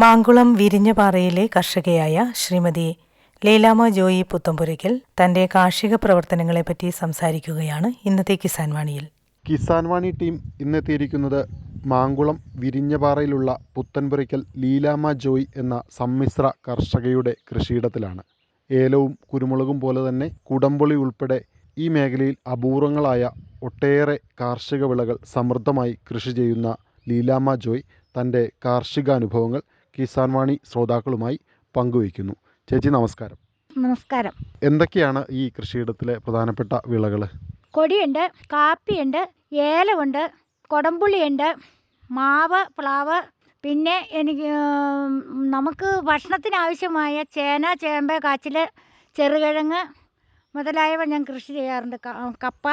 മാങ്കുളം വിരിഞ്ഞപാറയിലെ കർഷകയായ ശ്രീമതി ലീലാമ ജോയി പുത്തമ്പുരയ്ക്കൽ തന്റെ കാർഷിക പ്രവർത്തനങ്ങളെപ്പറ്റി സംസാരിക്കുകയാണ് ഇന്നത്തെ കിസാൻ വാണിയിൽ. കിസാൻ വാണി ടീം ഇന്നെത്തിയിരിക്കുന്നത് മാങ്കുളം വിരിഞ്ഞപാറയിലുള്ള പുത്തൻപുരയ്ക്കൽ ലീലാമ ജോയ് എന്ന സമ്മിശ്ര കർഷകയുടെ കൃഷിയിടത്തിലാണ്. ഏലവും കുരുമുളകും പോലെ തന്നെ കുടംപുളി ഉൾപ്പെടെ ഈ മേഖലയിൽ അപൂർവങ്ങളായ ഒട്ടേറെ കാർഷിക വിളകൾ സമൃദ്ധമായി കൃഷി ചെയ്യുന്ന ലീലാമ ജോയ് തന്റെ കാർഷികാനുഭവങ്ങൾ കിസാൻ വാണി ശ്രോതാക്കളുമായി പങ്കുവയ്ക്കുന്നു. ചേച്ചി നമസ്കാരം. നമസ്കാരം. എന്തൊക്കെയാണ് ഈ കൃഷിയിടത്തിലെ പ്രധാനപ്പെട്ട വിളകൾ കൊടിയുണ്ട് കാപ്പിയുണ്ട് ഏലമുണ്ട് കൊടംപുള്ളിയുണ്ട് മാവ് പ്ലാവ് പിന്നെ എനിക്ക് നമുക്ക് ഭക്ഷണത്തിന് ആവശ്യമായ ചേന ചേമ്പ് കാച്ചിൽ ചെറുകിഴങ്ങ് മുതലായവ ഞാൻ കൃഷി ചെയ്യാറുണ്ട്. കപ്പ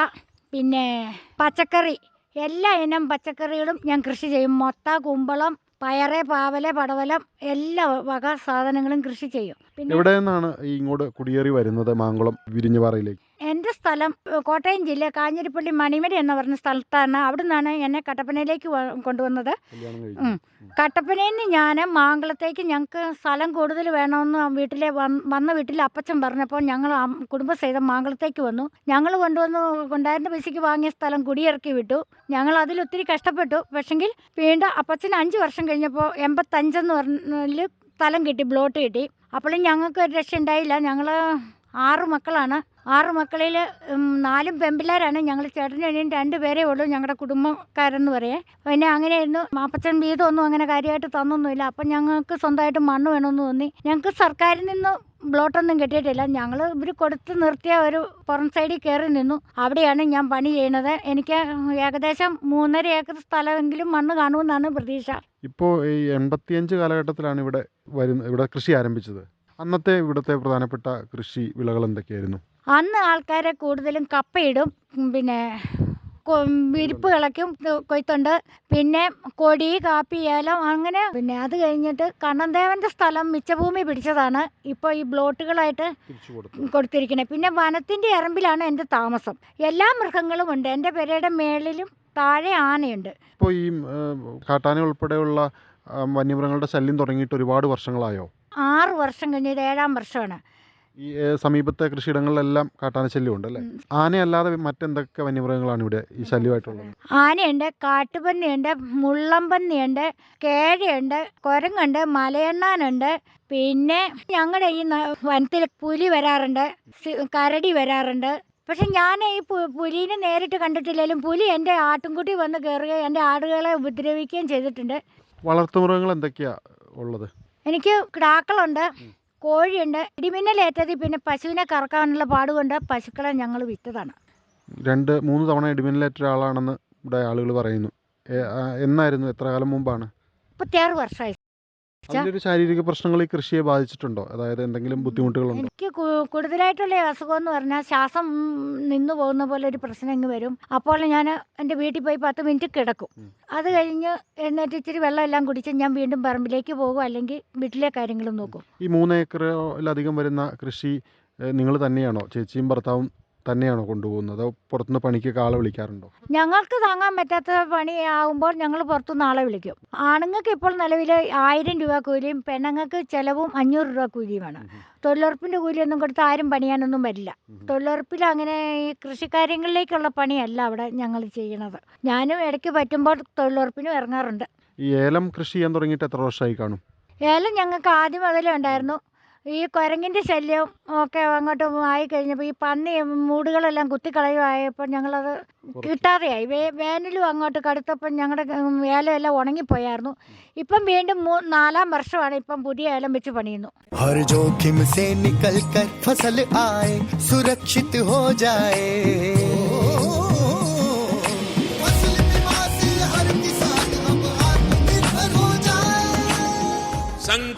പിന്നെ പച്ചക്കറി എല്ലാ ഇനം പച്ചക്കറികളും ഞാൻ കൃഷി ചെയ്യും. മൊത്ത കുമ്പളം പയറ് പാവൽ പടവലം എല്ലാ വക സാധനങ്ങളും കൃഷി ചെയ്യും. പിന്നെ എവിടെ നിന്നാണ് ഇങ്ങോട്ട് കുടിയേറി വരുന്നത്? മാങ്കുളം വിരിഞ്ഞപാറയിലേക്ക്. എന്റെ സ്ഥലം കോട്ടയം ജില്ല കാഞ്ഞിരപ്പള്ളി മണിമല എന്ന് പറഞ്ഞ സ്ഥലത്താണ് അവിടെ നിന്നാണ് എന്നെ കട്ടപ്പനയിലേക്ക് കൊണ്ടുവന്നത്. കട്ടപ്പനയിൽ നിന്ന് ഞാൻ മാങ്കളത്തേക്ക് ഞങ്ങൾക്ക് സ്ഥലം കൂടുതൽ വേണമെന്ന് വീട്ടിലെ വന്ന വീട്ടിൽ അപ്പച്ചൻ പറഞ്ഞപ്പോൾ ഞങ്ങൾ കുടുംബസഹിതം മാങ്കളത്തേക്ക് വന്നു. ഞങ്ങൾ കൊണ്ടുവന്ന് കൊണ്ടായിരുന്ന പൈസയ്ക്ക് വാങ്ങിയ സ്ഥലം കുടിയിറക്കി വിട്ടു. ഞങ്ങൾ അതിൽ ഒത്തിരി കഷ്ടപ്പെട്ടു. പക്ഷെങ്കിൽ വീണ്ടും അപ്പച്ചൻ അഞ്ച് വർഷം കഴിഞ്ഞപ്പോൾ എൺപത്തഞ്ചെന്ന് പറഞ്ഞാൽ സ്ഥലം കിട്ടി ബ്ലോട്ട് കിട്ടി. അപ്പോഴും ഞങ്ങൾക്ക് ഒരു രക്ഷ ഉണ്ടായില്ല ഞങ്ങൾ ആറ് മക്കളാണ്. ആറ് മക്കളിൽ നാലും പെമ്പിള്ളേരാണ്. ഞങ്ങൾ ചേട്ടനും രണ്ട് പേരേ ഉള്ളൂ ഞങ്ങളുടെ കുടുംബക്കാരെന്ന് പറയാൻ പിന്നെ അങ്ങനെയായിരുന്നു. മാപ്പച്ചൻ വീതമൊന്നും അങ്ങനെ കാര്യമായിട്ട് തന്നൊന്നുമില്ല. അപ്പം ഞങ്ങൾക്ക് സ്വന്തമായിട്ട് മണ്ണ് വേണമെന്ന് തോന്നി. ഞങ്ങൾക്ക് സർക്കാരിൽ നിന്ന് ബ്ലോട്ടൊന്നും കിട്ടിയിട്ടില്ല. ഞങ്ങൾ ഇവർ കൊടുത്ത് നിർത്തിയ ഒരു പുറം സൈഡിൽ കയറി നിന്നു. അവിടെയാണ് ഞാൻ പണി ചെയ്യുന്നത്. എനിക്ക് ഏകദേശം മൂന്നര ഏക്കർ സ്ഥലമെങ്കിലും മണ്ണ് കാണുമെന്നാണ് പ്രതീക്ഷ. ഇപ്പോൾ ഈ എൺപത്തിയഞ്ച് കാലഘട്ടത്തിലാണ് ഇവിടെ വരുന്ന ഇവിടെ കൃഷി ആരംഭിച്ചത്. അന്നത്തെ ഇവിടുത്തെ പ്രധാനപ്പെട്ട കൃഷി വിളകൾ എന്തൊക്കെയായിരുന്നു? അന്ന് ആൾക്കാരെ കൂടുതലും കപ്പയിടും പിന്നെ വിരിപ്പ് കിളയ്ക്കും കൊയ്ത്തുണ്ട്. പിന്നെ കൊടി കാപ്പി ഏലം അങ്ങനെ പിന്നെ അത് കഴിഞ്ഞിട്ട് കണ്ണൻദേവന്റെ സ്ഥലം മിച്ചഭൂമി പിടിച്ചതാണ്. ഇപ്പോൾ ഈ ബ്ലോട്ടുകളായിട്ട് കൊടുത്തിരിക്കുന്നത് പിന്നെ വനത്തിന്റെ എറമ്പിലാണ് എന്റെ താമസം. എല്ലാ മൃഗങ്ങളും ഉണ്ട്. എന്റെ പെരയുടെ മേളിലും താഴെ ആനയുണ്ട്. ഇപ്പോൾ ഈ കാട്ടാന ഉൾപ്പെടെയുള്ള വന്യമൃഗങ്ങളുടെ ശല്യം തുടങ്ങിയിട്ട് ഒരുപാട് വർഷങ്ങളായോ? ആറ് വർഷം കഴിഞ്ഞ് ഏഴാം വർഷമാണ്. ഈ സമീപത്തെ കൃഷിയിടങ്ങളിലെല്ലാം കാട്ടാന ശല്യം ഉണ്ട് അല്ലേ ആനയല്ലാതെ മറ്റെന്തൊക്കെ വന്യമൃഗങ്ങളാണ് ഇവിടെ ഈ ശല്യമായിട്ടുള്ളത്? ആനയുണ്ട് കാട്ടുപന്നിയുണ്ട് മുള്ളംപന്നിയുണ്ട് കേഴയുണ്ട് കുരങ്ങുണ്ട് മലയണ്ണാനുണ്ട് പിന്നെ ഞങ്ങളുടെ ഈ വനത്തിൽ പുലി വരാറുണ്ട് കരടി വരാറുണ്ട്. പക്ഷെ ഞാൻ ഈ പുലിനെ നേരിട്ട് കണ്ടിട്ടില്ലെങ്കിലും പുലി എന്റെ ആട്ടിൻകുട്ടി വന്ന് കയറുകയും എന്റെ ആടുകളെ ഉപദ്രവിക്കുകയും ചെയ്തിട്ടുണ്ട്. വളർത്തുമൃഗങ്ങൾ എന്തൊക്കെയാ ഉള്ളത്? എനിക്ക് കിടാക്കളുണ്ട്. കോഴിയുണ്ട്. ഇടിമിന്നലേറ്റതിൽ പിന്നെ പശുവിനെ കറക്കാനുള്ള പാടുകൊണ്ട് പശുക്കളെ ഞങ്ങൾ വിറ്റതാണ് രണ്ട് മൂന്ന് തവണ ഇടിമിന്നലേറ്റ ഒരാളാണെന്ന് ഇവിടെ ആളുകൾ പറയുന്നു. എന്നായിരുന്നു? എത്ര കാലം മുമ്പാണ്? മുപ്പത്തിയാറ് വർഷമായി. അതിലൊരു ശാരീരിക പ്രശ്നങ്ങൾ ഈ കൃഷിയെ ബാധിച്ചിട്ടുണ്ടോ? അതായത് എന്തെങ്കിലും ബുദ്ധിമുട്ടുകളുണ്ടോ? എനിക്ക് കു- കൂടുതലായിട്ടുള്ള അസുഖം എന്ന് പറഞ്ഞാൽ ശ്വാസം നിന്നു പോകുന്ന പോലെ ഒരു പ്രശ്നം ഇങ്ങ് വരും. അപ്പോൾ ഞാൻ എന്റെ വീട്ടിൽ പോയി പത്ത് മിനിറ്റ് കിടക്കും. ഉം. അത് കഴിഞ്ഞ് എന്നിട്ട് ഇച്ചിരി വെള്ളം എല്ലാം കുടിച്ച് ഞാൻ വീണ്ടും പറമ്പിലേക്ക് പോകും അല്ലെങ്കിൽ വീട്ടിലെ കാര്യങ്ങളും നോക്കും. ഈ മൂന്ന് ഏക്കറിലധികം വരുന്ന കൃഷി നിങ്ങൾ തന്നെയാണോ? ചേച്ചിയും ഭർത്താവും തന്നെയാണോ കൊണ്ടുപോകുന്നത്? അതോ പുറത്തുനിന്ന് പണിക്കൊക്കെ ആളെ വിളിക്കാറുണ്ടോ? ഞങ്ങൾക്ക് താങ്ങാൻ പറ്റാത്ത പണി ആകുമ്പോൾ ഞങ്ങൾ പുറത്തുനിന്ന് ആളെ വിളിക്കും. ആണുങ്ങൾക്ക് ഇപ്പോൾ നിലവിൽ ആയിരം രൂപ കൂലിയും പെണ്ണുങ്ങൾക്ക് ചിലവും അഞ്ഞൂറ് രൂപ കൂലിയുമാണ്. തൊഴിലുറപ്പിന്റെ കൂലിയൊന്നും കൊടുത്ത് ആരും പണിയാനൊന്നും വരില്ല. തൊഴിലുറപ്പിൽ അങ്ങനെ ഈ കൃഷിക്കാര്യങ്ങളിലേക്കുള്ള പണിയല്ല അവിടെ ഞങ്ങൾ ചെയ്യണത് ഞാനും ഇടയ്ക്ക് പറ്റുമ്പോൾ തൊഴിലുറപ്പിനും ഇറങ്ങാറുണ്ട്. ഈ ഏലം കൃഷി ചെയ്യാൻ തുടങ്ങിയിട്ട് എത്ര വർഷമായി കാണും? ഏലം ഞങ്ങൾക്ക് ആദ്യം മുതലേ ഉണ്ടായിരുന്നു. ഈ കുരങ്ങിന്റെ ശല്യം ഒക്കെ അങ്ങോട്ട് ആയിക്കഴിഞ്ഞപ്പോൾ ഈ പന്നി മൂടുകളെല്ലാം കുത്തിക്കളയുമായപ്പോൾ ഞങ്ങളത് കിട്ടാതെയായി. വേ വേനലും അങ്ങോട്ട് കടുത്തപ്പം ഞങ്ങളുടെ ഏലമെല്ലാം ഉണങ്ങിപ്പോയായിരുന്നു. ഇപ്പം വീണ്ടും മൂ നാലാം വർഷമാണ് ഇപ്പം പുതിയ ഏലം വെച്ച് പണിയുന്നു. ഹർ ജോഖിം സേ സുരക്ഷിത് ഹോ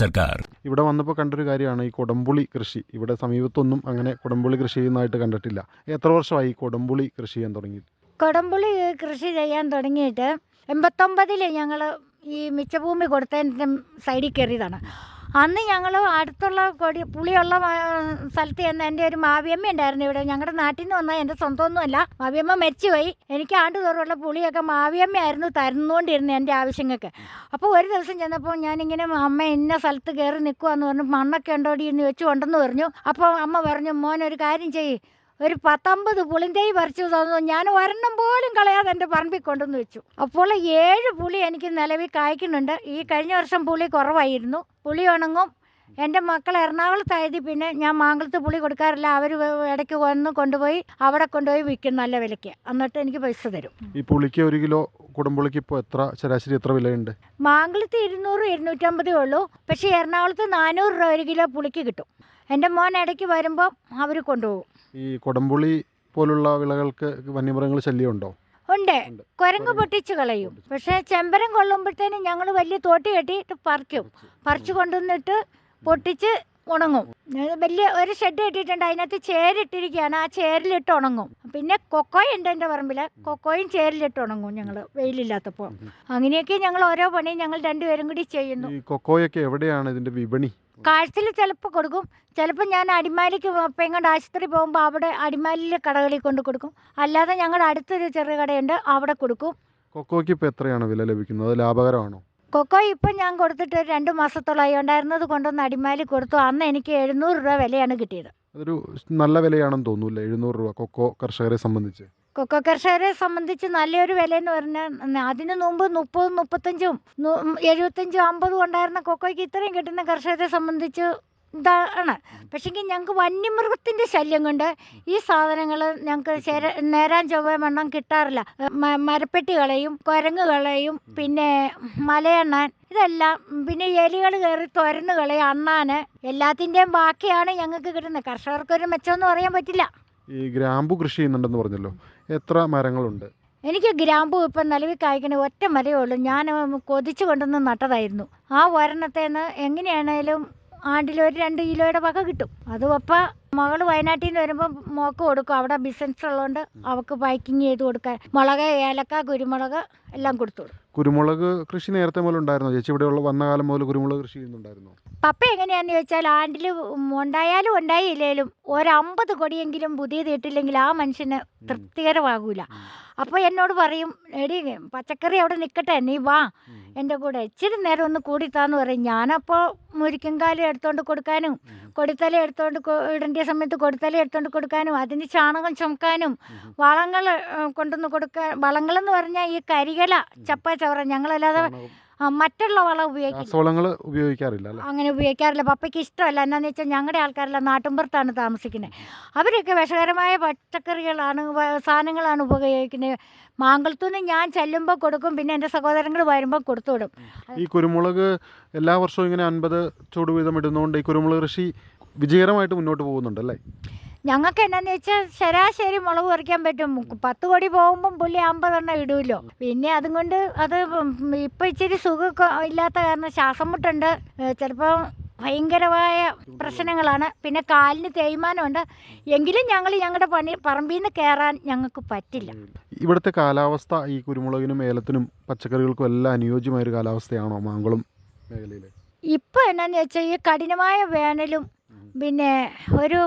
സർക്കാർ. ഇവിടെ വന്നപ്പോൾ കണ്ടൊരു കാര്യമാണ് ഈ കൊടംപുളി കൃഷി. ഇവിടെ സമീപത്തൊന്നും അങ്ങനെ കൊടംപുളി കൃഷി ചെയ്യുന്നതായിട്ട് കണ്ടിട്ടില്ല. എത്ര വർഷമായി കൊടംപുളി കൃഷി ചെയ്യാൻ തുടങ്ങി കൊടംപുളി കൃഷി ചെയ്യാൻ തുടങ്ങിയിട്ട് എൺപത്തൊമ്പതിൽ ഞങ്ങൾ ഈ മിച്ചഭൂമി കൊടുത്തതിന്റെ സൈഡിൽ കയറിയതാണ്. അന്ന് ഞങ്ങൾ അടുത്തുള്ള കൊടി പുളിയുള്ള സ്ഥലത്ത് ചെന്ന് എന്റെ ഒരു മാവിയമ്മ ഉണ്ടായിരുന്നു ഇവിടെ. ഞങ്ങളുടെ നാട്ടിൽ നിന്ന് വന്നാൽ എന്റെ സ്വന്തമൊന്നുമല്ല. മാവിയമ്മ മരിച്ചുപോയി. എനിക്ക് ആണ്ട് തോറുള്ള പുളിയൊക്കെ മാവിയമ്മയായിരുന്നു തരുന്നുകൊണ്ടിരുന്നത് എന്റെ ആവശ്യങ്ങൾക്ക്. അപ്പോൾ ഒരു ദിവസം ചെന്നപ്പോൾ ഞാനിങ്ങനെ അമ്മ ഇന്ന സ്ഥലത്ത് കയറി നിൽക്കുവാന്ന് പറഞ്ഞു. മണ്ണൊക്കെ ഉണ്ടോടി? എന്ന് വെച്ച് ഉണ്ടെന്ന് പറഞ്ഞു. അപ്പോൾ അമ്മ പറഞ്ഞു മോനൊരു കാര്യം ചെയ്യ്. ഒരു പത്തമ്പത് പുളിന്തൈ പറിച്ചു തന്നു. ഞാൻ ഒരെണ്ണം പോലും കളയാതെ എന്റെ പറമ്പിൽ കൊണ്ടുവന്ന് വെച്ചു. അപ്പോൾ ഏഴ് പുളി എനിക്ക് നിലവിൽ കായ്ക്കുന്നുണ്ട്. ഈ കഴിഞ്ഞ വർഷം പുളി കുറവായിരുന്നു. പുളി ഉണങ്ങും. എന്റെ മക്കൾ എറണാകുളത്തായത് പിന്നെ ഞാൻ മാങ്കുളത്ത് പുളി കൊടുക്കാറില്ല. അവർ ഇടയ്ക്ക് വന്ന് കൊണ്ടുപോയി അവിടെ കൊണ്ടുപോയി വിൽക്കും നല്ല വിലയ്ക്ക്. എന്നിട്ട് എനിക്ക് പൈസ തരും. ഈ പുളിക്ക് ഒരു കിലോ കുടംപുളിക്ക് ഇപ്പോൾ എത്ര ശരാശരി എത്ര വിലയുണ്ട്? മാങ്കുളത്ത് ഇരുന്നൂറ് ഇരുന്നൂറ്റമ്പതേ ഉള്ളൂ. പക്ഷേ എറണാകുളത്ത് നാനൂറ് രൂപ ഒരു കിലോ പുളിക്ക് കിട്ടും. എന്റെ മോൻ ഇടയ്ക്ക് വരുമ്പോൾ അവർ കൊണ്ടുപോകും. ഈ കൊടംപുളി പോലുള്ള വിളകൾക്ക് വന്യമൃഗങ്ങൾ ശല്യം ഉണ്ടോ. കുരങ്ങ് പൊട്ടിച്ച് കളയും. പക്ഷേ ചെമ്പരം കൊള്ളുമ്പോഴത്തേനും ഞങ്ങൾ വലിയ തോട്ടി കെട്ടിയിട്ട് പറിക്കും. പറിച്ചു. കൊണ്ടുവന്നിട്ട് പൊട്ടിച്ച് ഉണങ്ങും. വലിയ ഒരു ഷെഡ് കെട്ടിയിട്ടുണ്ട്. അതിനകത്ത് ചേരിട്ടിരിക്കുകയാണ്. ആ ചേരിലിട്ട് ഉണങ്ങും. പിന്നെ കൊക്കോയ ഉണ്ട് എന്റെ പറമ്പിൽ കൊക്കോയും ചേരിലിട്ട് ഉണങ്ങും ഞങ്ങൾ വെയിലില്ലാത്തപ്പോൾ. അങ്ങനെയൊക്കെ ഞങ്ങൾ ഓരോ പണിയും ഞങ്ങൾ രണ്ടുപേരും കൂടി ചെയ്യുന്നു. കൊക്കോയൊക്കെ എവിടെയാണ് ഇതിന്റെ വിപണി? കാഴ്ചയിൽ ചിലപ്പോൾ കൊടുക്കും. ചിലപ്പോൾ ഞാൻ അടിമാലിക്ക് പെങ്ങണ്ട് ആശുപത്രി പോകുമ്പോൾ അവിടെ അടിമാലിയിലെ കടകളിൽ കൊണ്ട് കൊടുക്കും. അല്ലാതെ ഞങ്ങളുടെ അടുത്തൊരു ചെറിയ കടയുണ്ട് അവിടെ കൊടുക്കും. കൊക്കോയ്ക്ക് ഇപ്പോൾ എത്രയാണ് വില ലഭിക്കുന്നത്? അത് ലാഭകരമാണോ? കൊക്കോ ഇപ്പം ഞാൻ കൊടുത്തിട്ട് രണ്ട് മാസത്തോളമായി ഉണ്ടായിരുന്നത് കൊണ്ടൊന്ന് അടിമാലി കൊടുത്തു. അന്ന് എനിക്ക് എഴുന്നൂറ് രൂപ വിലയാണ് കിട്ടിയത്. അതൊരു നല്ല വിലയാണെന്ന് തോന്നുന്നില്ല എഴുന്നൂറ് രൂപ കൊക്കോ കർഷകരെ സംബന്ധിച്ച്. കൊക്കോ കർഷകരെ സംബന്ധിച്ച് നല്ലൊരു വിലയെന്ന് പറഞ്ഞാൽ അതിന് മുമ്പ് മുപ്പതും മുപ്പത്തഞ്ചും എഴുപത്തഞ്ചും അമ്പതും ഉണ്ടായിരുന്ന കൊക്കോയ്ക്ക് ഇത്രയും കിട്ടുന്ന കർഷകരെ സംബന്ധിച്ച് ഇതാണ്. പക്ഷെങ്കിൽ ഞങ്ങൾക്ക് വന്യമൃഗത്തിന്റെ ശല്യം കൊണ്ട് ഈ സാധനങ്ങൾ ഞങ്ങൾക്ക് ശര നേരാൻ ചൊവ്വ വണ്ണം കിട്ടാറില്ല. മരപ്പെട്ടികളെയും കുരങ്ങുകളെയും പിന്നെ മലയണ്ണാൻ ഇതെല്ലാം പിന്നെ എലികൾ കയറി തുരന്ന് കളയും അണ്ണാന് എല്ലാത്തിന്റെയും ബാക്കിയാണ് ഞങ്ങൾക്ക് കിട്ടുന്നത്. കർഷകർക്കൊരു മെച്ചമെന്ന് പറയാൻ പറ്റില്ല. ഈ ഗ്രാമ്പു കൃഷി ചെയ്യുന്നുണ്ടെന്ന് പറഞ്ഞല്ലോ. എത്ര മരങ്ങളുണ്ട്? എനിക്ക് ഗ്രാമ്പു ഇപ്പം നിലവിൽ കായ്ക്കണ ഒറ്റ മരമേ ഉള്ളൂ. ഞാൻ കൊതിച്ചു കൊണ്ടുവന്ന് നട്ടതായിരുന്നു. ആ ഒരെണ്ണത്തേന്ന് എങ്ങനെയാണേലും ആണ്ടിൽ ഒരു രണ്ട് കിലോയുടെ വക കിട്ടും. അത് അപ്പം മകൾ വയനാട്ടിൽ നിന്ന് വരുമ്പോൾ മോക്ക് കൊടുക്കും. അവിടെ ബിസിനസ് ഉള്ളതുകൊണ്ട് അവൾക്ക് പാക്കിങ് ചെയ്ത് കൊടുക്കാൻ. മുളക് ഏലക്ക കുരുമുളക് എല്ലാം കൊടുത്തു. കുരുമുളക് കൃഷി നേരത്തെ മുതൽ ഉണ്ടായിരുന്നു? ചേച്ചി ഇവിടെയുള്ള വന്ന കാലം മുതൽ കുരുമുളക് കൃഷി ചെയ്യുന്നുണ്ടായിരുന്നു? പപ്പ എങ്ങനെയാന്ന് ചോദിച്ചാൽ ആണ്ടിൽ ഉണ്ടായാലും ഉണ്ടായില്ലേലും ഒരമ്പത് കൊടിയെങ്കിലും പുതിയത് ഇട്ടില്ലെങ്കിൽ ആ മനുഷ്യന് തൃപ്തികരമാകൂല. അപ്പോൾ എന്നോട് പറയും എടി പച്ചക്കറി അവിടെ നിൽക്കട്ടെ നീ വാ. എന്റെ കൂടെ ഇച്ചിരി നേരം ഒന്ന് കൂടിത്താന്ന് പറയും. ഞാനപ്പോൾ മുരിക്കൻകാലം എടുത്തോണ്ട് കൊടുക്കാനും കൊടിത്തല എടുത്തോണ്ട് ഇടേണ്ട സമയത്ത് കൊടിത്തല എടുത്തോണ്ട് കൊടുക്കാനും അതിന് ചാണകം ചുമക്കാനും വളങ്ങൾ കൊണ്ടുവന്ന് കൊടുക്കാൻ വളങ്ങളെന്ന് പറഞ്ഞാൽ ഈ കരികല ചപ്പ ചവറ ഞങ്ങളല്ലാതെ മറ്റുള്ള വളം രാസവളങ്ങൾ ഉപയോഗിക്കാറില്ല അങ്ങനെ ഉപയോഗിക്കാറില്ല. പപ്പയ്ക്ക് ഇഷ്ടമല്ല. എന്നാന്ന് വെച്ചാൽ ഞങ്ങളുടെ ആൾക്കാരെല്ലാം നാട്ടിൻപുറത്താണ് താമസിക്കുന്നത് അവരൊക്കെ വിഷകരമായ പച്ചക്കറികളാണ് സാധനങ്ങളാണ് ഉപയോഗിക്കുന്നത് മാങ്കുളത്തുനിന്ന് ഞാൻ ചെല്ലുമ്പോൾ കൊടുക്കും. പിന്നെ എന്റെ സഹോദരങ്ങൾ വരുമ്പോൾ കൊടുത്തു വിടും ഈ കുരുമുളക് എല്ലാ വർഷവും ഇങ്ങനെ അൻപത് ചൂട് വീതം ഇടുന്നതുകൊണ്ട് ഈ കുരുമുളക് കൃഷി വിജയകരമായിട്ട് മുന്നോട്ട് പോകുന്നുണ്ട് അല്ലേ ഞങ്ങൾക്ക് എന്നാന്ന് വെച്ചാൽ ശരാശരി മുളക് പറിക്കാൻ പറ്റും. പത്ത് കോടി പോകുമ്പം പുള്ളി അമ്പതെണ്ണം ഇടുമല്ലോ പിന്നെ അതും കൊണ്ട് അത് ഇപ്പം ഇച്ചിരി സുഖമൊക്കെ ഇല്ലാത്ത കാരണം ശ്വാസം മുട്ടുണ്ട്. ചിലപ്പോൾ ഭയങ്കരമായ പ്രശ്നങ്ങളാണ്. പിന്നെ കാലിന് തേയ്മാനമുണ്ട്. എങ്കിലും ഞങ്ങൾ ഞങ്ങളുടെ പണി പറമ്പിൽ നിന്ന് കയറാൻ ഞങ്ങൾക്ക് പറ്റില്ല. ഇവിടുത്തെ കാലാവസ്ഥ ഈ കുരുമുളകിനും ഏലത്തിനും പച്ചക്കറികൾക്കും എല്ലാം അനുയോജ്യമായ ഒരു കാലാവസ്ഥയാണോ മാങ്കുളം മേഖലയിൽ ഇപ്പം എന്നാന്ന് വെച്ചാൽ ഈ കഠിനമായ വേനലും പിന്നെ ഒരു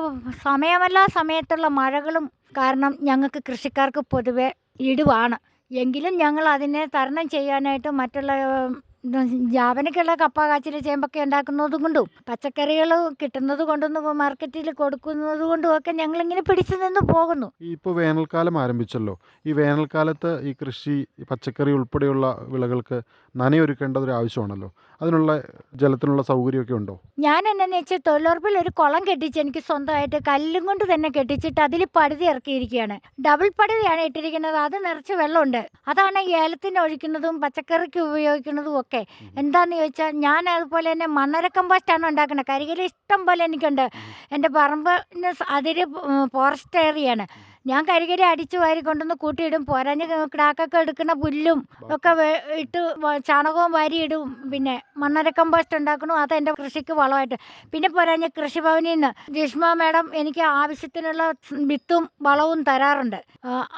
സമയമല്ലാ സമയത്തുള്ള മഴകളും കാരണം ഞങ്ങൾക്ക് കൃഷിക്കാർക്ക് പൊതുവെ ഇടിവാണ്. എങ്കിലും ഞങ്ങൾ അതിനെ തരണം ചെയ്യാനായിട്ട് മറ്റുള്ള ജാവനക്കുള്ള കപ്പ കാച്ചിൽ ചേമ്പൊക്കെ ഉണ്ടാക്കുന്നത് കൊണ്ടും പച്ചക്കറികൾ കിട്ടുന്നത് കൊണ്ടൊന്നും മാർക്കറ്റിൽ കൊടുക്കുന്നത് കൊണ്ടും ഒക്കെ ഞങ്ങൾ ഇങ്ങനെ പിടിച്ചു നിന്ന് പോകുന്നു. ഇപ്പോൾ വേനൽക്കാലം ആരംഭിച്ചല്ലോ. ഈ വേനൽക്കാലത്ത് ഈ കൃഷി പച്ചക്കറി ഉൾപ്പെടെയുള്ള വിളകൾക്ക് നനയൊരുക്കേണ്ടത് ഒരു ആവശ്യമാണല്ലോ അതിനുള്ള ജലത്തിനുള്ള സൗകര്യമൊക്കെ ഉണ്ടോ? ഞാൻ എന്നാന്ന് വെച്ചാൽ തൊഴിലുറപ്പിൽ ഒരു കുളം കെട്ടിച്ച് എനിക്ക് സ്വന്തമായിട്ട് കല്ലും കൊണ്ട് തന്നെ കെട്ടിച്ചിട്ട് അതിൽ പടുതി ഇറക്കിയിരിക്കുകയാണ്. ഡബിൾ പടുതിയാണ് ഇട്ടിരിക്കുന്നത്. അത് നിറച്ച് വെള്ളമുണ്ട്. അതാണ് ഏലത്തിന് ഒഴിക്കുന്നതും പച്ചക്കറിക്ക് ഉപയോഗിക്കുന്നതും ഒക്കെ. എന്താന്ന് ചോദിച്ചാൽ ഞാൻ അതുപോലെ തന്നെ മണ്ണര കമ്പോസ്റ്റാണ് ഉണ്ടാക്കുന്നത്. കരികൽ ഇഷ്ടം പോലെ എനിക്കുണ്ട്. എന്റെ പറമ്പ് അതിൽ അതിര് ഫോറസ്റ്റ് ഏറിയാണ് ഞാൻ കരികരി അടിച്ചു വാരി കൊണ്ടുവന്ന് കൂട്ടിയിടും. പോരാഞ്ഞ് കിടാക്കൊക്കെ എടുക്കുന്ന പുല്ലും ഒക്കെ ഇട്ട് ചാണകവും വാരി ഇടും പിന്നെ മണ്ണര കമ്പോസ്റ്റ് ഉണ്ടാക്കണു. അത് എന്റെ കൃഷിക്ക് വളമായിട്ട്. പിന്നെ പോരാഞ്ഞ് കൃഷിഭവനിൽ നിന്ന് ഗ്രീഷ്മ മാഡം എനിക്ക് ആവശ്യത്തിനുള്ള വിത്തും വളവും തരാറുണ്ട്.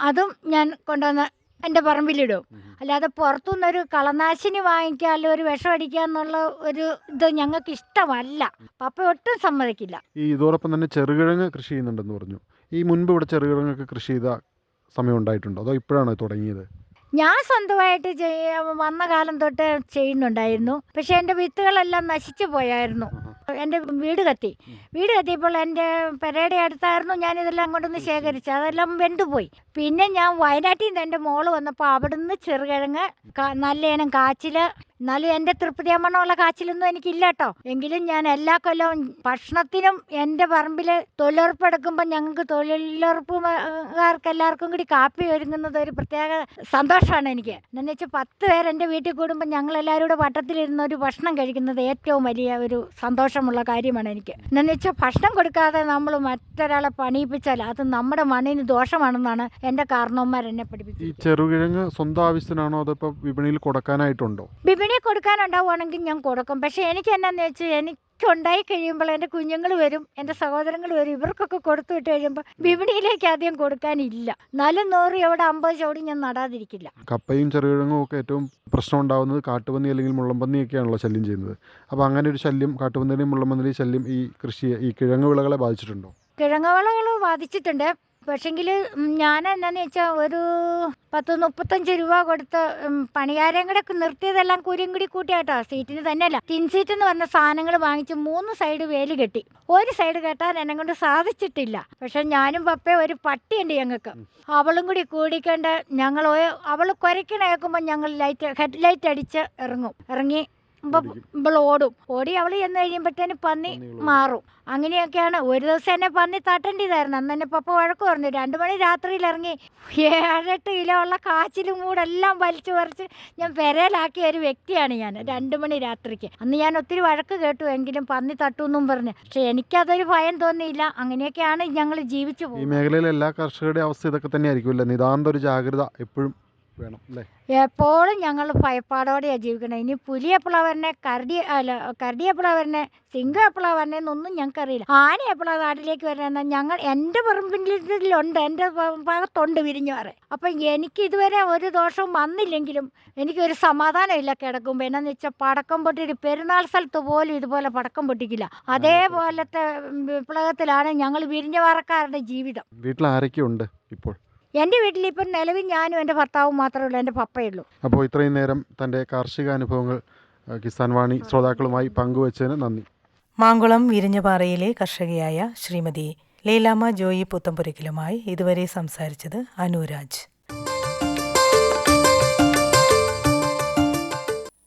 അതും ഞാൻ കൊണ്ടുവന്ന് എന്റെ പറമ്പിലിടും. അല്ലാതെ പുറത്തുനിന്നൊരു കളനാശിനി വാങ്ങിക്കുക അല്ലെങ്കിൽ ഒരു വിഷം അടിക്കുക എന്നുള്ള ഒരു ഇത് ഞങ്ങൾക്ക് ഇഷ്ടമല്ല പപ്പ ഒട്ടും സമ്മതിക്കില്ല. ഈ ഇതോടൊപ്പം തന്നെ ചെറുകിഴങ്ങ് കൃഷി ചെയ്യുന്നുണ്ടെന്ന് പറഞ്ഞു. ഈ മുൻപ് ഇവിടെ ചെറുകിഴങ്ങൊക്കെ കൃഷി ചെയ്ത സമയം ഉണ്ടായിട്ടുണ്ടോ? അതോ ഇപ്പോഴാണോ തുടങ്ങിയത്? ഞാൻ സ്വന്തമായിട്ട് ചെയ്യ വന്ന കാലം തൊട്ട് ചെയ്യുന്നുണ്ടായിരുന്നു. പക്ഷെ എന്റെ വിത്തുകളെല്ലാം നശിച്ചു പോയായിരുന്നു. എന്റെ വീട് കത്തി. വീട് കത്തിയപ്പോൾ എന്റെ പെരയുടെ അടുത്തായിരുന്നു ഞാൻ ഇതെല്ലാം കൊണ്ടൊന്ന് ശേഖരിച്ചു അതെല്ലാം വെന്തുപോയി പിന്നെ ഞാൻ വയനാട്ടിൽ നിന്ന് എന്റെ മോൾ വന്നപ്പോൾ അവിടുന്ന് ചെറുകിഴങ്ങ് നല്ല ഇനം കാച്ചിൽ എന്നാലും എന്റെ തൃപ്തിയമ്മണമുള്ള കാച്ചിലൊന്നും എനിക്കില്ല കേട്ടോ എങ്കിലും ഞാൻ എല്ലാ കൊല്ലവും ഭക്ഷണത്തിനും എന്റെ പറമ്പിൽ തൊഴിലുറപ്പ് എടുക്കുമ്പോൾ ഞങ്ങൾക്ക് തൊഴിലുറപ്പുകാർക്ക് എല്ലാവർക്കും കൂടി കാപ്പി ഒരുങ്ങുന്നത് ഒരു പ്രത്യേക സന്തോഷമാണ് എനിക്ക്. എന്നു വെച്ചാൽ പത്ത് എന്റെ വീട്ടിൽ കൂടുമ്പോൾ ഞങ്ങൾ എല്ലാവരും കൂടെ വട്ടത്തിലിരുന്ന് ഒരു ഭക്ഷണം കഴിക്കുന്നത് ഏറ്റവും വലിയ ഒരു സന്തോഷമുള്ള കാര്യമാണ് എനിക്ക്. എന്നു വെച്ചാൽ ഭക്ഷണം കൊടുക്കാതെ നമ്മൾ മറ്റൊരാളെ പണിയിപ്പിച്ചാൽ അത് നമ്മുടെ മണ്ണിന് ദോഷമാണെന്നാണ് എന്റെ കാരണവന്മാർ എന്നെ ഈ പഠിപ്പിച്ചത് ചെറുകിഴങ്ങ് സ്വന്തം ആവശ്യത്തിനാണോ അതിപ്പോൾ വിപണിയിൽ കൊടുക്കാനായിട്ടുണ്ടോ? വിപണി കൊടുക്കാനുണ്ടാവുകയാണെങ്കിൽ ഞാൻ കൊടുക്കും. പക്ഷേ എനിക്ക് എന്നാന്ന് വെച്ചാൽ എനിക്കുണ്ടായി കഴിയുമ്പോൾ എന്റെ കുഞ്ഞുങ്ങൾ വരും എന്റെ സഹോദരങ്ങൾ വരും ഇവർക്കൊക്കെ കൊടുത്തു വിട്ട് കഴിയുമ്പോൾ വിപണിയിലേക്ക് ആദ്യം കൊടുക്കാനില്ല. നാലും നൂറ് എവിടെ അമ്പത് ചവിടി ഞാൻ നടാതിരിക്കില്ല. കപ്പയും ചെറുകിഴങ്ങും ഒക്കെ ഏറ്റവും പ്രശ്നം ഉണ്ടാകുന്നത് കാട്ടുപന്നി അല്ലെങ്കിൽ മുള്ളമ്പന്നിയൊക്കെയാണല്ലോ ശല്യം ചെയ്യുന്നത്. അപ്പോൾ അങ്ങനെ ഒരു ശല്യം കാട്ടുപന്നിയുടെയും മുള്ളമ്പന്നിയുടെയും ശല്യം ഈ കൃഷിയെ ഈ കിഴങ്ങ് വിളകളെ ബാധിച്ചിട്ടുണ്ടോ? കിഴങ്ങ് വിളകൾ ബാധിച്ചിട്ടുണ്ട്. പക്ഷെങ്കിൽ ഞാൻ എന്താണെന്ന് വെച്ചാൽ ഒരു പത്ത് മുപ്പത്തഞ്ച് രൂപ കൊടുത്ത് പണിക്കാരെയും കൂടെ നിർത്തിയതെല്ലാം കൂലിയും കൂടി കൂട്ടിയാട്ടോ. സീറ്റിന് തന്നെയല്ല. ടിൻ സീറ്റ് എന്ന് പറഞ്ഞ സാധനങ്ങൾ വാങ്ങിച്ച് മൂന്ന് സൈഡ് വേൽ കെട്ടി. ഒരു സൈഡ് കെട്ടാൻ എന്നെ കൊണ്ട് സാധിച്ചിട്ടില്ല. പക്ഷെ ഞാനും പപ്പേ ഒരു പട്ടിയുണ്ട് ഞങ്ങൾക്ക്. അവളും കൂടി കൂടിക്കൊണ്ട് ഞങ്ങൾ അവൾ കുരയ്ക്കണേക്കുമ്പോൾ ഞങ്ങൾ ലൈറ്റ് ഹെഡ് ലൈറ്റ് അടിച്ച് ഇറങ്ങും. ഇറങ്ങി ഇവൾ ഓടും. ഓടി അവൾ ചെന്ന് കഴിയുമ്പോഴത്തേന് പന്നി മാറും. അങ്ങനെയൊക്കെയാണ് ഒരു ദിവസം എന്നെ പന്നി തട്ടേണ്ടതായിരുന്നു അന്ന് എന്നെ പപ്പ വഴക്ക് പറഞ്ഞു. രണ്ട് മണി രാത്രിയിൽ ഇറങ്ങി ഏഴെട്ട് കിലോ ഉള്ള കാച്ചിലും കൂടെ എല്ലാം വലിച്ചു പറിച്ച് ഞാൻ പെരയിലാക്കിയ ഒരു വ്യക്തിയാണ് ഞാൻ. രണ്ട് മണി രാത്രിക്ക്. അന്ന് ഞാൻ ഒത്തിരി വഴക്ക് കേട്ടു. എങ്കിലും പന്നി തട്ടുമെന്നും പറഞ്ഞു. പക്ഷെ എനിക്കതൊരു ഭയം തോന്നിയില്ല. അങ്ങനെയൊക്കെയാണ് ഞങ്ങൾ ജീവിച്ചു ഈ പോകുന്നത് മേഖലയിലെ എല്ലാ കർഷകരുടെ അവസ്ഥ ഇതൊക്കെ തന്നെ ആയിരിക്കുമല്ലേ നിതാന്ത ഒരു ജാഗ്രത എപ്പോഴും വേണം അല്ലേ? എപ്പോഴും ഞങ്ങൾ ഭയപ്പാടോടെയാണ് ജീവിക്കുന്നത് ഇനി പുലി എപ്പോഴാണ് വരണേ കരടി അല്ല കരടി എപ്പോഴാണ് വരണേ സിംഹം എപ്പോഴാണ് വരണേന്നൊന്നും ഞങ്ങൾക്കറിയില്ല. ആന എപ്പോഴാണ് നാട്ടിലേക്ക് വരണേന്ന് ഞങ്ങൾ എന്റെ പറമ്പിലുണ്ട് എന്റെ ഭാഗത്തുണ്ട് വിരിഞ്ഞു പറ അപ്പം എനിക്ക് ഇതുവരെ ഒരു ദോഷവും വന്നില്ലെങ്കിലും എനിക്കൊരു സമാധാനമില്ല കിടക്കുമ്പോൾ എന്നാന്ന് വെച്ചാൽ പടക്കം പൊട്ടിയിട്ട് പെരുന്നാൾ സ്ഥലത്ത് പോലും ഇതുപോലെ പടക്കം പൊട്ടിക്കില്ല. അതേപോലത്തെ വിപ്ലവത്തിലാണ് ഞങ്ങൾ വിരിഞ്ഞവാറക്കാരുടെ ജീവിതം. വീട്ടിൽ ആരൊക്കെയുണ്ട് ഇപ്പോൾ? എന്റെ വീട്ടിൽ ഇപ്പം നിലവിൽ ഞാനും എന്റെ ഭർത്താവും മാത്രമേ ഉള്ളൂ എന്റെ പപ്പയുള്ളൂ അപ്പോൾ ഇത്രയും നേരം തന്റെ കാർഷിക അനുഭവങ്ങൾ കിസാൻ വാണി ശ്രോതാക്കളുമായി പങ്കുവച്ചതിന് നന്ദി. മാങ്കുളം വിരിഞ്ഞപാറയിലെ കർഷകയായ ശ്രീമതി ലീലാമ്മ ജോയി പുത്തമ്പുരക്കിലുമായി ഇതുവരെ സംസാരിച്ചത് അനുരാജ്.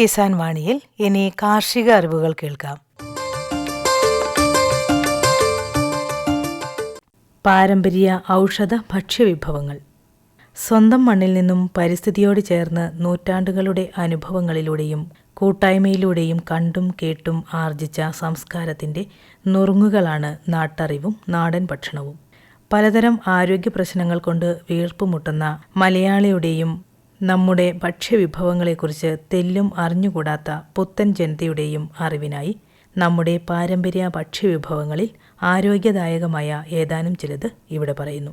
കിസാൻ വാണിയിൽ ഇനി കാർഷിക അറിവുകൾ കേൾക്കാം. പാരമ്പര്യ ഔഷധ ഭക്ഷ്യവിഭവങ്ങൾ. സ്വന്തം മണ്ണിൽ നിന്നും പരിസ്ഥിതിയോട് ചേർന്ന് നൂറ്റാണ്ടുകളുടെ അനുഭവങ്ങളിലൂടെയും കൂട്ടായ്മയിലൂടെയും കണ്ടും കേട്ടും ആർജിച്ച സംസ്കാരത്തിന്റെ നുറുങ്ങുകളാണ് നാട്ടറിവും നാടൻ ഭക്ഷണവും. പലതരം ആരോഗ്യ പ്രശ്നങ്ങൾ കൊണ്ട് വീർപ്പുമുട്ടുന്ന മലയാളിയുടെയും നമ്മുടെ ഭക്ഷ്യവിഭവങ്ങളെക്കുറിച്ച് തെല്ലും അറിഞ്ഞുകൂടാത്ത പുത്തൻ ജനതയുടെയും അറിവിനായി നമ്മുടെ പാരമ്പര്യ ഭക്ഷ്യവിഭവങ്ങളിൽ ആരോഗ്യദായകമായ ഏതാനും ചിലത് ഇവിടെ പറയുന്നു.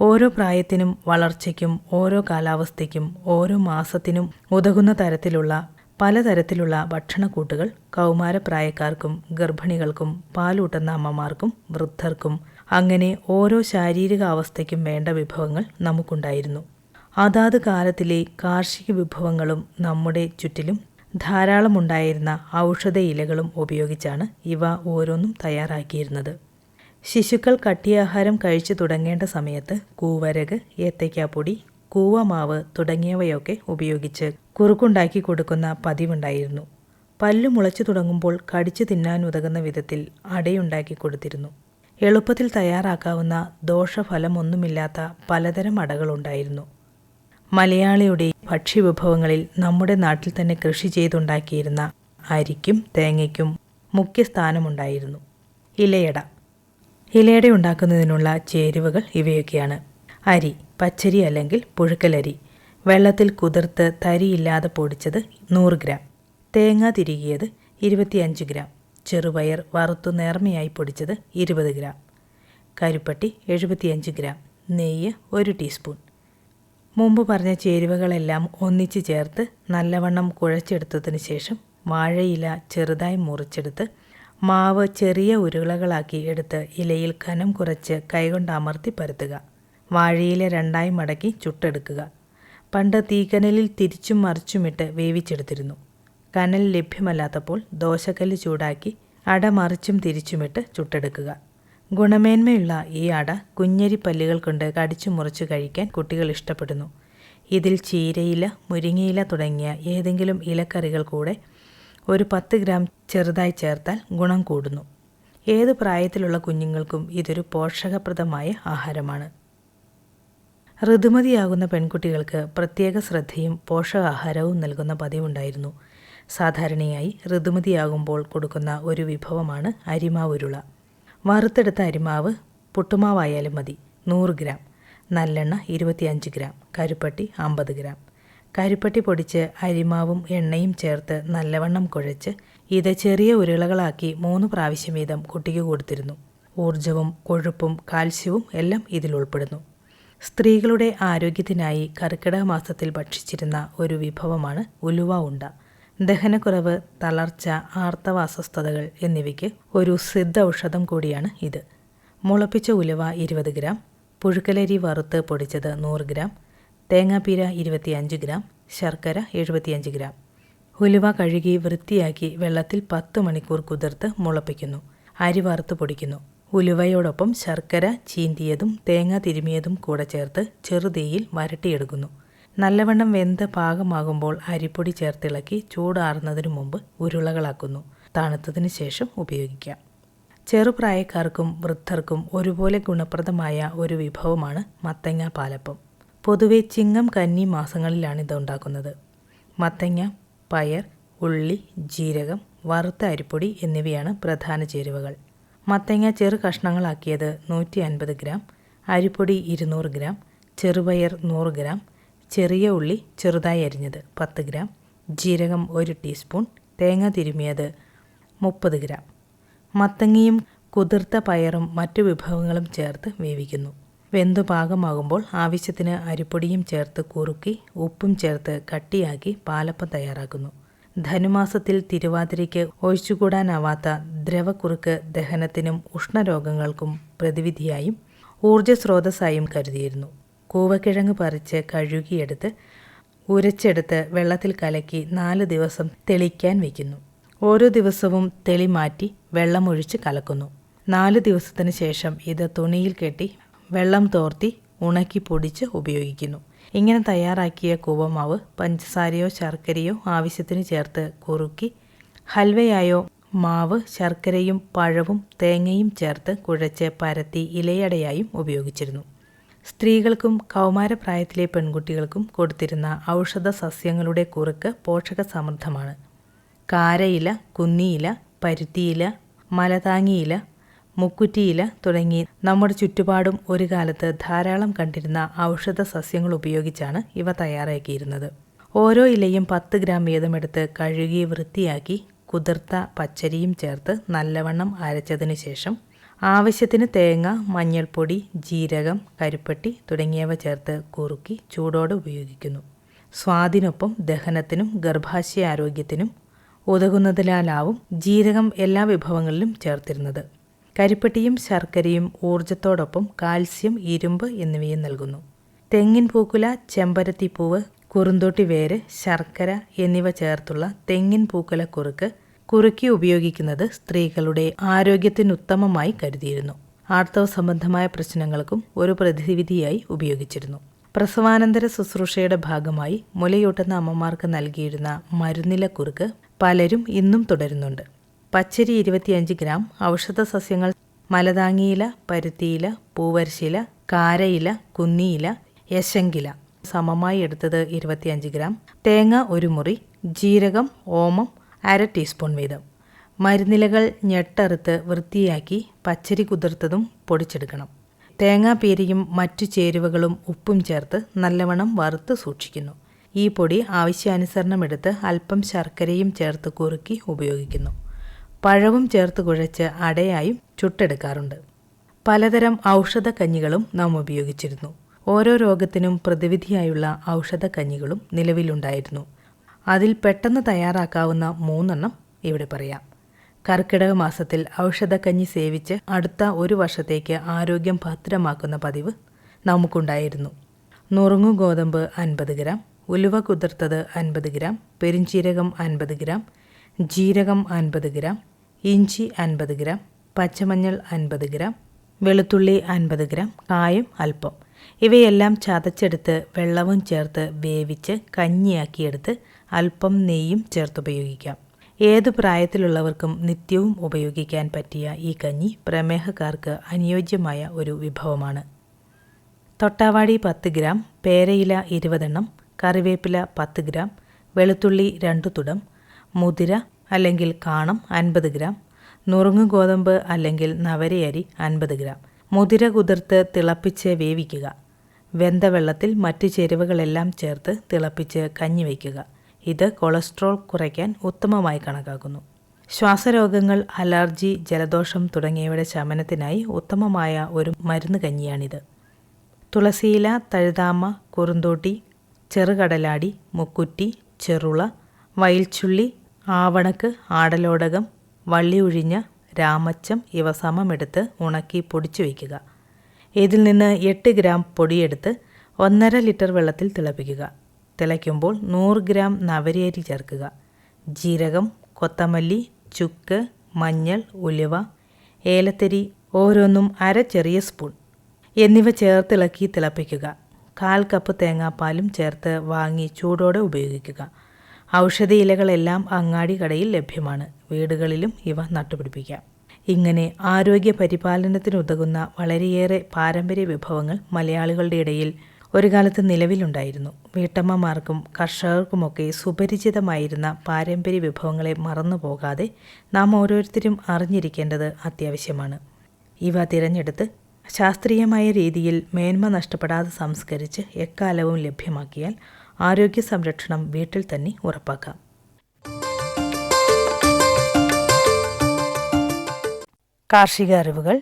ഓരോ പ്രായത്തിനും വളർച്ചയ്ക്കും ഓരോ കാലാവസ്ഥയ്ക്കും ഓരോ മാസത്തിനും ഉതകുന്ന തരത്തിലുള്ള പലതരത്തിലുള്ള ഭക്ഷണക്കൂട്ടുകൾ കൗമാരപ്രായക്കാർക്കും ഗർഭിണികൾക്കും പാലൂട്ടുന്ന അമ്മമാർക്കും വൃദ്ധർക്കും അങ്ങനെ ഓരോ ശാരീരിക അവസ്ഥയ്ക്കും വേണ്ട വിഭവങ്ങൾ നമുക്കുണ്ടായിരുന്നു. അതാത് കാലത്തിലെ കാർഷിക വിഭവങ്ങളും നമ്മുടെ ചുറ്റിലും ധാരാളമുണ്ടായിരുന്ന ഔഷധ ഇലകളും ഉപയോഗിച്ചാണ് ഇവ ഓരോന്നും തയ്യാറാക്കിയിരുന്നത്. ശിശുക്കൾ കട്ടിയാഹാരം കഴിച്ചു തുടങ്ങേണ്ട സമയത്ത് കൂവരക് ഏത്തയ്ക്കാപ്പൊടി കൂവമാവ് തുടങ്ങിയവയൊക്കെ ഉപയോഗിച്ച് കുറുക്കുണ്ടാക്കി കൊടുക്കുന്ന പതിവുണ്ടായിരുന്നു. പല്ലു മുളച്ചു തുടങ്ങുമ്പോൾ കടിച്ചു തിന്നാനുതകുന്ന വിധത്തിൽ അടയുണ്ടാക്കി കൊടുത്തിരുന്നു. എളുപ്പത്തിൽ തയ്യാറാക്കാവുന്ന ദോഷഫലമൊന്നുമില്ലാത്ത പലതരം അടകളുണ്ടായിരുന്നു. മലയാളിയുടെ ഭക്ഷ്യവിഭവങ്ങളിൽ നമ്മുടെ നാട്ടിൽ തന്നെ കൃഷി ചെയ്തുണ്ടാക്കിയിരുന്ന അരിക്കും തേങ്ങയ്ക്കും മുഖ്യ സ്ഥാനമുണ്ടായിരുന്നു. ഇലയട. ഇലയട ഉണ്ടാക്കുന്നതിനുള്ള ചേരുവകൾ ഇവയൊക്കെയാണ്. അരി പച്ചരി അല്ലെങ്കിൽ പുഴുക്കലരി. വെള്ളത്തിൽ കുതിർത്ത് തരിയില്ലാതെ പൊടിച്ചത് നൂറ് ഗ്രാം. തേങ്ങ തിരികിയത് ഇരുപത്തിയഞ്ച് ഗ്രാം. ചെറുപയർ വറുത്തു നേർമയായി പൊടിച്ചത് ഇരുപത് ഗ്രാം. കരുപ്പട്ടി എഴുപത്തിയഞ്ച് ഗ്രാം. നെയ്യ് ഒരു ടീസ്പൂൺ. മുമ്പ് പറഞ്ഞ ചേരുവകളെല്ലാം ഒന്നിച്ച് ചേർത്ത് നല്ലവണ്ണം കുഴച്ചെടുത്തതിന് ശേഷം വാഴയില ചെറുതായി മുറിച്ചെടുത്ത് മാവ് ചെറിയ ഉരുളകളാക്കി എടുത്ത് ഇലയിൽ കനം കുറച്ച് കൈകൊണ്ട് അമർത്തി പരത്തുക. വാഴയില രണ്ടായി മടക്കി ചുട്ടെടുക്കുക. പണ്ട് തീക്കനലിൽ തിരിച്ചും മറിച്ചുമിട്ട് വേവിച്ചെടുത്തിരുന്നു. കനൽ ലഭ്യമല്ലാത്തപ്പോൾ ദോശക്കല്ല് ചൂടാക്കി അട മറിച്ചും തിരിച്ചുമിട്ട് ചുട്ടെടുക്കുക. ഗുണമേന്മയുള്ള ഈ അട കുഞ്ഞരി പല്ലുകൾ കൊണ്ട് കടിച്ചു മുറിച്ച് കഴിക്കാൻ കുട്ടികൾ ഇഷ്ടപ്പെടുന്നു. ഇതിൽ ചീരയില മുരിങ്ങയില തുടങ്ങിയ ഏതെങ്കിലും ഇലക്കറികൾ കൂടെ ഒരു പത്ത് ഗ്രാം ചെറുതായി ചേർത്താൽ ഗുണം കൂടുന്നു. ഏത് പ്രായത്തിലുള്ള കുഞ്ഞുങ്ങൾക്കും ഇതൊരു പോഷകപ്രദമായ ആഹാരമാണ്. ഋതുമതിയാകുന്ന പെൺകുട്ടികൾക്ക് പ്രത്യേക ശ്രദ്ധയും പോഷകാഹാരവും നൽകുന്ന പതിവുണ്ടായിരുന്നു. സാധാരണയായി ഋതുമതിയാകുമ്പോൾ കൊടുക്കുന്ന ഒരു വിഭവമാണ് അരിമാവുരുള. വറുത്തെടുത്ത അരിമാവ് പുട്ടുമാവായാലും മതി. നൂറ് ഗ്രാം. നല്ലെണ്ണ ഇരുപത്തിയഞ്ച് ഗ്രാം. കരുപ്പട്ടി അമ്പത് ഗ്രാം. കരുപ്പട്ടി പൊടിച്ച് അരിമാവും എണ്ണയും ചേർത്ത് നല്ലവണ്ണം കുഴച്ച് ഇത് ചെറിയ ഉരുളകളാക്കി മൂന്ന് പ്രാവശ്യം വീതം കുട്ടിക്ക് കൊടുത്തിരുന്നു. ഊർജവും കൊഴുപ്പും കാൽസ്യവും എല്ലാം ഇതിൽ ഉൾപ്പെടുന്നു. സ്ത്രീകളുടെ ആരോഗ്യത്തിനായി കർക്കിടക മാസത്തിൽ ഭക്ഷിച്ചിരുന്ന ഒരു വിഭവമാണ് ഉലുവ ഉണ്ട. ദഹനക്കുറവ് തളർച്ച ആർത്തവ അസ്വസ്ഥതകൾ എന്നിവയ്ക്ക് ഒരു സിദ്ധ ഔഷധം കൂടിയാണ് ഇത്. മുളപ്പിച്ച ഉലുവ ഇരുപത് ഗ്രാം പുഴുക്കലരി വറുത്ത് പൊടിച്ചത് നൂറ് ഗ്രാം തേങ്ങാപ്പീര ഇരുപത്തിയഞ്ച് ഗ്രാം ശർക്കര എഴുപത്തിയഞ്ച് ഗ്രാം. ഉലുവ കഴുകി വൃത്തിയാക്കി വെള്ളത്തിൽ പത്ത് മണിക്കൂർ കുതിർത്ത് മുളപ്പിക്കുന്നു. അരി വറുത്ത് പൊടിക്കുന്നു. ഉലുവയോടൊപ്പം ശർക്കര ചീന്തിയതും തേങ്ങ തിരുമിയതും കൂടെ ചേർത്ത് ചെറുതീയിൽ വരട്ടിയെടുക്കുന്നു. നല്ലവണ്ണം വെന്ത് പാകമാകുമ്പോൾ അരിപ്പൊടി ചേർത്തിളക്കി ചൂടാറുന്നതിന് മുമ്പ് ഉരുളകളാക്കുന്നു. തണുത്തതിന് ശേഷം ഉപയോഗിക്കാം. ചെറുപ്രായക്കാർക്കും വൃദ്ധർക്കും ഒരുപോലെ ഗുണപ്രദമായ ഒരു വിഭവമാണ് മത്തങ്ങ പാലപ്പം. പൊതുവെ ചിങ്ങം കന്നി മാസങ്ങളിലാണ് ഇത് ഉണ്ടാക്കുന്നത്. മത്തങ്ങ പയർ ഉള്ളി ജീരകം വറുത്ത അരിപ്പൊടി എന്നിവയാണ് പ്രധാന ചേരുവകൾ. മത്തങ്ങ ചെറു കഷ്ണങ്ങളാക്കിയത് നൂറ്റി അൻപത് ഗ്രാം അരിപ്പൊടി ഇരുന്നൂറ് ഗ്രാം ചെറുപയർ നൂറ് ഗ്രാം ചെറിയ ഉള്ളി ചെറുതായി അരിഞ്ഞത് പത്ത് ഗ്രാം. ജീരകം ഒരു ടീസ്പൂൺ. തേങ്ങ തിരുമിയത് മുപ്പത് ഗ്രാം. മത്തങ്ങയും കുതിർത്ത പയറും മറ്റു വിഭവങ്ങളും ചേർത്ത് വേവിക്കുന്നു. വെന്തു പാകമാകുമ്പോൾ ആവശ്യത്തിന് അരിപ്പൊടിയും ചേർത്ത് കുറുക്കി ഉപ്പും ചേർത്ത് കട്ടിയാക്കി പാലപ്പം തയ്യാറാക്കുന്നു. ധനുമാസത്തിൽ തിരുവാതിരയ്ക്ക് ഒഴിച്ചുകൂടാനാവാത്ത ദ്രവക്കുറുക്ക് ദഹനത്തിനും ഉഷ്ണരോഗങ്ങൾക്കും പ്രതിവിധിയായും ഊർജസ്രോതസ്സായും കരുതിയിരുന്നു. കൂവക്കിഴങ്ങ് പറിച്ച് കഴുകിയെടുത്ത് ഉരച്ചെടുത്ത് വെള്ളത്തിൽ കലക്കി നാല് ദിവസം തെളിക്കാൻ വയ്ക്കുന്നു ഓരോ ദിവസവും തെളി മാറ്റി വെള്ളമൊഴിച്ച് കലക്കുന്നു. നാല് ദിവസത്തിന് ശേഷം ഇത് തുണിയിൽ കെട്ടി വെള്ളം തോർത്തി ഉണക്കി പൊടിച്ച് ഉപയോഗിക്കുന്നു. ഇങ്ങനെ തയ്യാറാക്കിയ കൂവമാവ് പഞ്ചസാരയോ ശർക്കരയോ ആവശ്യത്തിന് ചേർത്ത് കുറുക്കി ഹൽവയായോ മാവ് ശർക്കരയും പഴവും തേങ്ങയും ചേർത്ത് കുഴച്ച് പരത്തി ഇലയടയായും ഉപയോഗിച്ചിരുന്നു. സ്ത്രീകൾക്കും കൗമാരപ്രായത്തിലെ പെൺകുട്ടികൾക്കും കൊടുത്തിരുന്ന ഔഷധ സസ്യങ്ങളുടെ കുറുക്ക് പോഷകസമൃദ്ധമാണ്. കാരയില കുന്നിയില പരുത്തിയില മലതാങ്ങിയില മുക്കുറ്റിയില തുടങ്ങി നമ്മുടെ ചുറ്റുപാടും ഒരു കാലത്ത് ധാരാളം കണ്ടിരുന്ന ഔഷധ സസ്യങ്ങൾ ഉപയോഗിച്ചാണ് ഇവ തയ്യാറാക്കിയിരുന്നത്. ഓരോ ഇലയും പത്ത് ഗ്രാം വീതമെടുത്ത് കഴുകി വൃത്തിയാക്കി കുതിർത്ത പച്ചരിയും ചേർത്ത് നല്ലവണ്ണം അരച്ചതിന് ശേഷം ആവശ്യത്തിന് തേങ്ങ മഞ്ഞൾപ്പൊടി ജീരകം കരിപ്പട്ടി തുടങ്ങിയവ ചേർത്ത് കുറുക്കി ചൂടോടെ ഉപയോഗിക്കുന്നു. സ്വാദിനൊപ്പം ദഹനത്തിനും ഗർഭാശയ ആരോഗ്യത്തിനും ഉതകുന്നതിനാലാവും ജീരകം എല്ലാ വിഭവങ്ങളിലും ചേർത്തിരുന്നത്. കരിപ്പട്ടിയും ശർക്കരയും ഊർജത്തോടൊപ്പം കാൽസ്യം ഇരുമ്പ് എന്നിവയും നൽകുന്നു. തെങ്ങിൻ പൂക്കുല ചെമ്പരത്തിപ്പൂവ് കുറുന്തോട്ടി വേര് ശർക്കര എന്നിവ ചേർത്തുള്ള തെങ്ങിൻ പൂക്കുല കുറുക്ക് കുറുക്കി ഉപയോഗിക്കുന്നത് സ്ത്രീകളുടെ ആരോഗ്യത്തിനുത്തമമായി കരുതിയിരുന്നു. ആർത്തവ സംബന്ധമായ പ്രശ്നങ്ങൾക്കും ഒരു പ്രതിവിധിയായി ഉപയോഗിച്ചിരുന്നു. പ്രസവാനന്തര ശുശ്രൂഷയുടെ ഭാഗമായി മുലയൂട്ടുന്ന അമ്മമാർക്ക് നൽകിയിരുന്ന മരുന്നില കുറുക്ക് പലരും ഇന്നും തുടരുന്നുണ്ട്. പച്ചരി ഇരുപത്തിയഞ്ച് ഗ്രാം ഔഷധ സസ്യങ്ങൾ മലതാങ്ങിയില പരുത്തിയില പൂവരശില കാരയില കുന്നിയില യശങ്കില. സമമായി എടുത്തത് ഇരുപത്തിയഞ്ച് ഗ്രാം. തേങ്ങ ഒരു മുറി ജീരകം ഓമം അര ടീസ്പൂൺ വീതം. മരുന്നിലകൾ ഞെട്ടറുത്ത് വൃത്തിയാക്കി പച്ചരി കുതിർത്തതും പൊടിച്ചെടുക്കണം. തേങ്ങാപ്പീരയും മറ്റു ചേരുവകളും ഉപ്പും ചേർത്ത് നല്ലവണ്ണം വറുത്ത് സൂക്ഷിക്കുന്നു. ഈ പൊടി ആവശ്യാനുസരണം എടുത്ത് അല്പം ശർക്കരയും ചേർത്ത് കുറുക്കി ഉപയോഗിക്കുന്നു. പഴവും ചേർത്ത് കുഴച്ച് അടയായും ചുട്ടെടുക്കാറുണ്ട്. പലതരം ഔഷധ കഞ്ഞികളും നാം ഉപയോഗിച്ചിരുന്നു. ഓരോ രോഗത്തിനും പ്രതിവിധിയായുള്ള ഔഷധ കഞ്ഞികളും നിലവിലുണ്ടായിരുന്നു. അതിൽ പെട്ടെന്ന് തയ്യാറാക്കാവുന്ന മൂന്നെണ്ണം ഇവിടെ പറയാം. കർക്കിടക മാസത്തിൽ ഔഷധക്കഞ്ഞി സേവിച്ച് അടുത്ത ഒരു വർഷത്തേക്ക് ആരോഗ്യം ഭദ്രമാക്കുന്ന പതിവ് നമുക്കുണ്ടായിരുന്നു. നുറുങ്ങു ഗോതമ്പ് അൻപത് ഗ്രാം ഉലുവ കുതിർത്തത് അൻപത് ഗ്രാം പെരിഞ്ചീരകം അൻപത് ഗ്രാം ജീരകം അൻപത് ഗ്രാം ഇഞ്ചി അൻപത് ഗ്രാം പച്ചമഞ്ഞൾ അൻപത് ഗ്രാം വെളുത്തുള്ളി അൻപത് ഗ്രാം കായം അല്പം. ഇവയെല്ലാം ചതച്ചെടുത്ത് വെള്ളവും ചേർത്ത് വേവിച്ച് കഞ്ഞിയാക്കിയെടുത്ത് അല്പം നെയ്യും ചേർത്തുപയോഗിക്കാം ഏത് പ്രായത്തിലുള്ളവർക്കും നിത്യവും ഉപയോഗിക്കാൻ പറ്റിയ ഈ കഞ്ഞി പ്രമേഹക്കാർക്ക് അനുയോജ്യമായ ഒരു വിഭവമാണ്. തൊട്ടാവാടി പത്ത് ഗ്രാം പേരയില ഇരുപതെണ്ണം കറിവേപ്പില പത്ത് ഗ്രാം വെളുത്തുള്ളി രണ്ട് തുടം മുതിര അല്ലെങ്കിൽ കാണം അൻപത് ഗ്രാം നുറുങ്ങ് ഗോതമ്പ് അല്ലെങ്കിൽ നവരയരി അൻപത് ഗ്രാം. മുതിര കുതിർത്ത് തിളപ്പിച്ച് വേവിക്കുക. വെന്ത വെള്ളത്തിൽ മറ്റ് ചേരുവകളെല്ലാം ചേർത്ത് തിളപ്പിച്ച് കഞ്ഞി വയ്ക്കുക. ഇത് കൊളസ്ട്രോൾ കുറയ്ക്കാൻ ഉത്തമമായി കണക്കാക്കുന്നു. ശ്വാസരോഗങ്ങൾ അലർജി ജലദോഷം തുടങ്ങിയവയുടെ ശമനത്തിനായി ഉത്തമമായ ഒരു മരുന്ന് കഞ്ഞിയാണിത്. തുളസിയില തഴുതാമ കുറുന്തോട്ടി ചെറുകടലാടി മുക്കുറ്റി ചെറുള വയൽച്ചുള്ളി ആവണക്ക് ആടലോടകം വള്ളിയുഴിഞ്ഞ രാമച്ചം ഇവ സമമെടുത്ത് ഉണക്കി പൊടിച്ചു വയ്ക്കുക. ഇതിൽ നിന്ന് എട്ട് ഗ്രാം പൊടിയെടുത്ത് ഒന്നര ലിറ്റർ വെള്ളത്തിൽ തിളപ്പിക്കുക. തിളയ്ക്കുമ്പോൾ നൂറ് ഗ്രാം നവരയരി ചേർക്കുക. ജീരകം കൊത്തമല്ലി ചുക്ക് മഞ്ഞൾ ഉലുവ ഏലത്തരി ഓരോന്നും അര ചെറിയ സ്പൂൺ. എന്നിവ ചേർത്തിളക്കി തിളപ്പിക്കുക. കാൽ കപ്പ് തേങ്ങാപ്പാലും ചേർത്ത് വാങ്ങി ചൂടോടെ ഉപയോഗിക്കുക. ഔഷധ ഇലകളെല്ലാം അങ്ങാടി കടയിൽ ലഭ്യമാണ്. വീടുകളിലും ഇവ നട്ടുപിടിപ്പിക്കാം. ഇങ്ങനെ ആരോഗ്യ പരിപാലനത്തിനുതകുന്ന വളരെയേറെ പാരമ്പര്യ വിഭവങ്ങൾ മലയാളികളുടെ ഇടയിൽ ഒരു കാലത്ത് നിലവിലുണ്ടായിരുന്നു. വീട്ടമ്മമാർക്കും കർഷകർക്കുമൊക്കെ സുപരിചിതമായിരുന്ന പാരമ്പര്യ വിഭവങ്ങളെ മറന്നു പോകാതെ നാം ഓരോരുത്തരും അറിഞ്ഞിരിക്കേണ്ടത് അത്യാവശ്യമാണ്. ഇവ തിരഞ്ഞെടുത്ത് ശാസ്ത്രീയമായ രീതിയിൽ മേന്മ നഷ്ടപ്പെടാതെ സംസ്കരിച്ച് എക്കാലവും ലഭ്യമാക്കിയാൽ ആരോഗ്യ സംരക്ഷണം വീട്ടിൽ തന്നെ ഉറപ്പാക്കാം. കാർഷിക അറിവുകൾ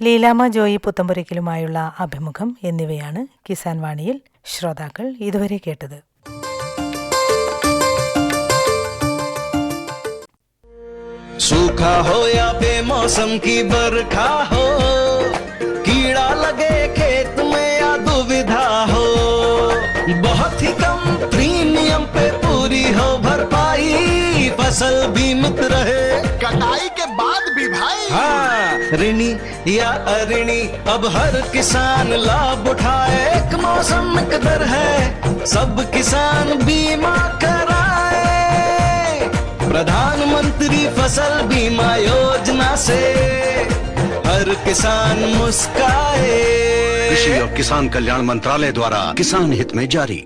ലീലാമ ജോയി പുത്തമ്പുരയ്ക്കലുമായുള്ള അഭിമുഖം എന്നിവയാണ് കിസാൻ വാണിയിൽ ശ്രോതാക്കൾ ഇതുവരെ കേട്ടത് सूखा हो या बेमौसम की बरखा हो कीड़ा लगे खेत में या दुविधा हो बहुत ही कम प्रीमियम पे पूरी हो भरपाई फसल बीमित रहे ऋणी या अऋणी अब हर किसान लाभ उठाए। एक मौसम कदर है, सब किसान बीमा कराए। प्रधानमंत्री फ़सल बीमा योजना से हर किसान मुस्काए। कृषि और किसान कल्याण मंत्रालय द्वारा किसान हित में जारी।